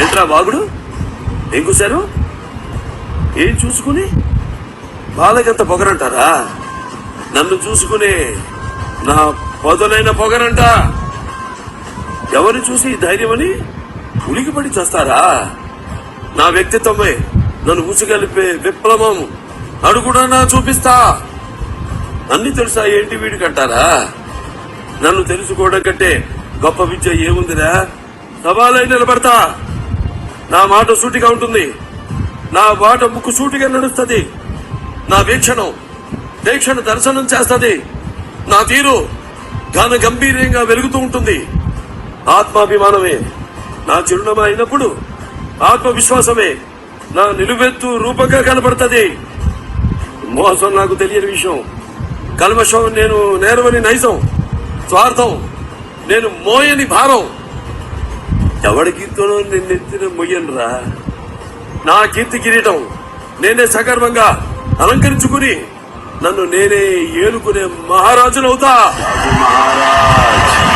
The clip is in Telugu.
ఏంట్రా వాగుడు? ఏం కూశారు? ఏం చూసుకుని? బాలకంత పొగరంటారా? నన్ను చూసుకునే నా పొదనైన పొగరంట. ఎవరిని చూసి ధైర్యమని ఉలికిపడి చేస్తారా? నా వ్యక్తిత్వమే నన్ను ఉసిగలిపే విప్లవం అడుగుడా నా చూపిస్తా. అన్ని తెలుసా ఏంటి వీడికంటారా? నన్ను తెలుసుకోవడం కంటే గొప్ప విద్య ఏముందిరా? సవాలై నిలబడతా. నా మాట సూటిగా ఉంటుంది. నా మాట ముక్కు సూటిగా నడుస్తుంది. నా వీక్షణం వీక్షణ దర్శనం చేస్తుంది. నా తీరు ఘన గంభీర్యంగా వెలుగుతూ ఉంటుంది. ఆత్మాభిమానమే నా చిరునామా అయినప్పుడు ఆత్మవిశ్వాసమే నా నిలువెత్తు రూపంగా కనబడుతుంది. మోసం నాకు తెలియని విషయం. కల్మషం నేను నేరమని నైజం. స్వార్థం నేను మోయని భారం. ఎవడి కీర్తనో నిన్నెత్తిన మొయ్యనురా? నా కీర్తి కిరీటం నేనే సగర్వంగా అలంకరించుకుని నన్ను నేనే ఏలుకునే మహారాజునవుతా. మహారాజ్.